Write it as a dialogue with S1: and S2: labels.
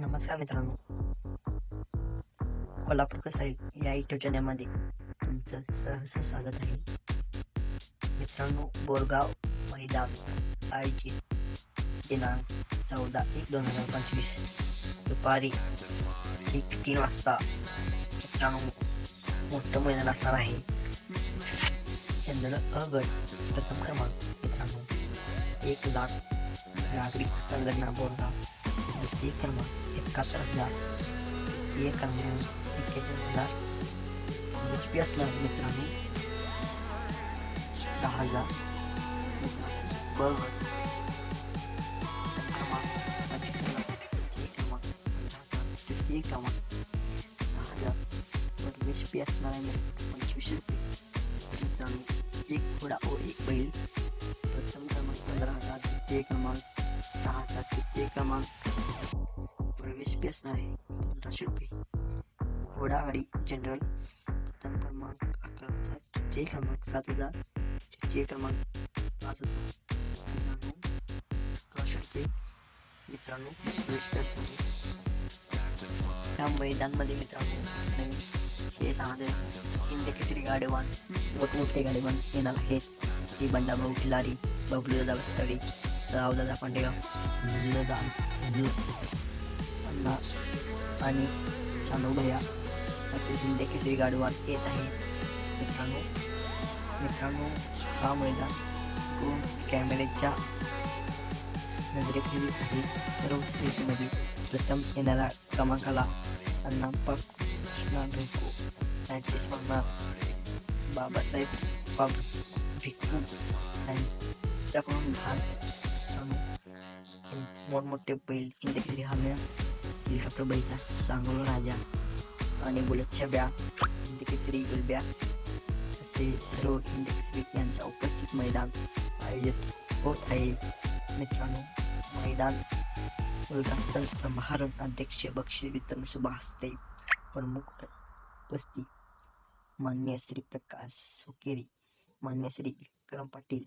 S1: नमस्कार मित्रांनो. कोल्हापूर साईड या युट्यूब चॅनलमध्ये तुमचं सहर्ष स्वागत आहे. मित्रांनो बोरगाव मैदान आयोजित दिनांक चौदा एक दोन हजार पंचवीस. दुपारी एक तीन वाजता मित्रांनो मोठं मैदान असणार आहे. चंद्र अगड प्रथम क्रमांक मित्रांनो एक लाख नागरिक संघटना बोरगाव. द्वितीय क्रमांक एकाहत्तर हज़ार। एक क्रमांक एक्केचाळीस हज़ार। एच असणार मित्रांनो दहा हज़ार ब गट क्रमांक हज़ार एक घोडा एक बैल। प्रथम क्रमांक हज़ार द्वितीय क्रमांक दहा हज़ार तृतीय क्रमांक प्रवेश फी असणार आहे पंधराशे रुपये घोडागाडी जनरल प्रथम क्रमांक अकरा हजार तृतीय क्रमांक सात हजार तृतीय क्रमांक पाच हजार मित्रांनो अकराशे रुपये मित्रांनो प्रवेश फी असणार त्या मैदानमध्ये मित्रांनो हे सांगते हिंद केसरी गाडेवान मोठमोठे गाडेवान येणार आहेत. ती बंडाभाऊ खिलारी बबलू दादा बस्तडी रावदादा पांडेगाव संजू दादा संजू अण्णा आणि भैया असे हिंदे केसरी गाडवान येत आहे मित्रांनो मित्रांनो हा मैदान दोन कॅमेऱ्याच्या नजरेखाली आहे सर्व स्टेजमध्ये प्रथम येणाऱ्या क्रमांकाला अण्णाप्पा कृष्णा ढोको यांचे स्मरणार बाबासाहेब बाब भिक्खू यांच्याकडून लहान मोठमोठे बैल इंद्रगिरी हाम्या हेलिकॉप्टर बैचा सांगोला राजा आणि बुलेटच्या ब्या हिंदकेसरी गुलब्या असे सर्व हिंदकेसरी यांचा उपस्थित मैदान आयोजित होत आहे मित्रांनो मैदान उद्घाटन समारोह अध्यक्ष बक्षीस वितरण शुभ हस्ते प्रमुख उपस्थित मान्य श्री प्रकाश सुकेरी मान्य श्री विक्रम पाटील